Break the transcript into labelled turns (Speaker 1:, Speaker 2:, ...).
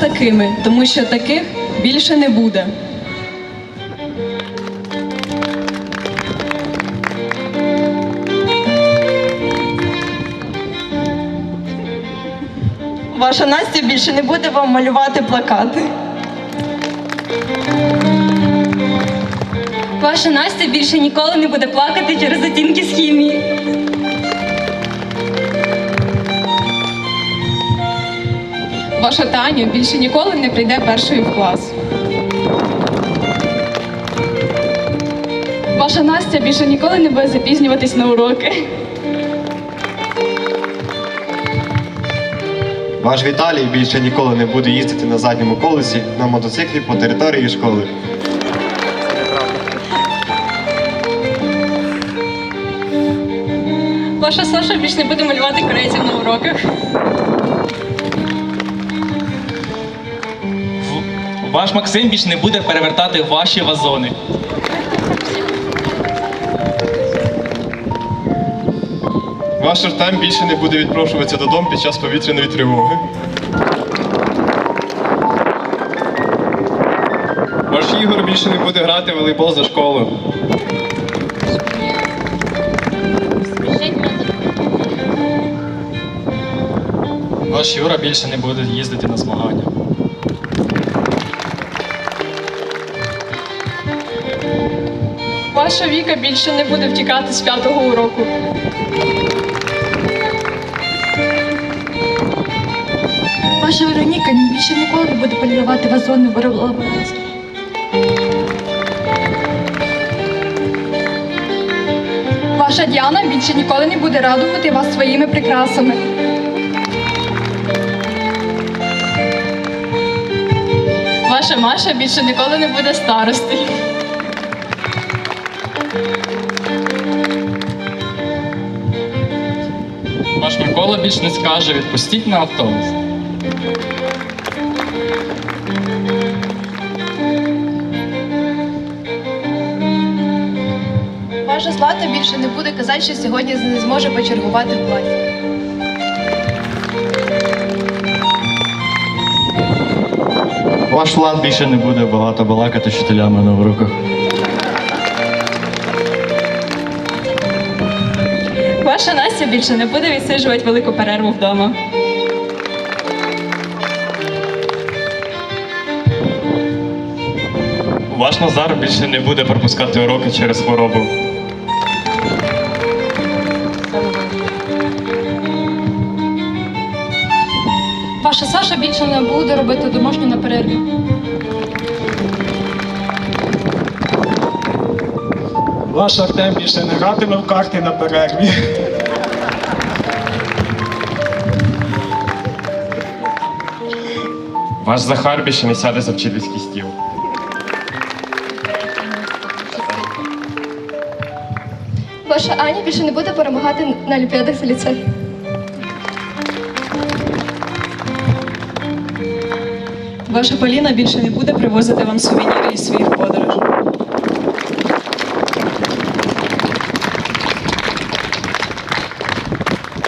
Speaker 1: такими, тому що таких більше не буде.
Speaker 2: Ваша Настя більше не буде вам малювати плакати.
Speaker 3: Ваша Настя більше ніколи не буде плакати через оцінки з хімії.
Speaker 1: Ваша Таня більше ніколи не прийде першою в клас. Ваша Настя більше ніколи не буде запізнюватись на уроки.
Speaker 4: Ваш Віталій більше ніколи не буде їздити на задньому колесі на мотоциклі по території школи.
Speaker 3: Ваша Саша більше не буде малювати корейців на уроках.
Speaker 5: Ваш Максим більше не буде перевертати ваші вазони.
Speaker 4: Ваш Артем більше не буде відпрошуватися додому під час повітряної тривоги.
Speaker 6: Ваш Ігор більше не буде грати в волейбол за школу.
Speaker 5: Ваш Юра більше не буде їздити на змагання.
Speaker 1: Ваша Віка більше не буде втікати з п'ятого уроку.
Speaker 2: Ваша Вероніка більше ніколи не буде полірувати вазони в лабораторії. Ваша Діана більше ніколи не буде радувати вас своїми прикрасами.
Speaker 1: Ваша Маша більше ніколи не буде старостою.
Speaker 5: Микола більше не скаже відпустіть на автобус.
Speaker 2: Ваша Злата більше не буде казати, що сьогодні не зможе почергувати в класі.
Speaker 7: Ваш Влад більше не буде багато балакати з вчителями на уроках.
Speaker 3: Ваша Настя більше не буде відсиджувати велику перерву вдома.
Speaker 6: Ваш Назар більше не буде пропускати уроки через хворобу.
Speaker 2: Ваша Саша більше не буде робити домашню на перерві.
Speaker 8: Ваш Артем більше не гратиме в карти на перерві.
Speaker 6: Ваш Захар більше не сяде за вчительський стіл.
Speaker 2: Ваша Аня більше не буде перемагати на олімпіадах за ліцей.
Speaker 1: Ваша Поліна більше не буде привозити вам сувеніри із своїх подорожей.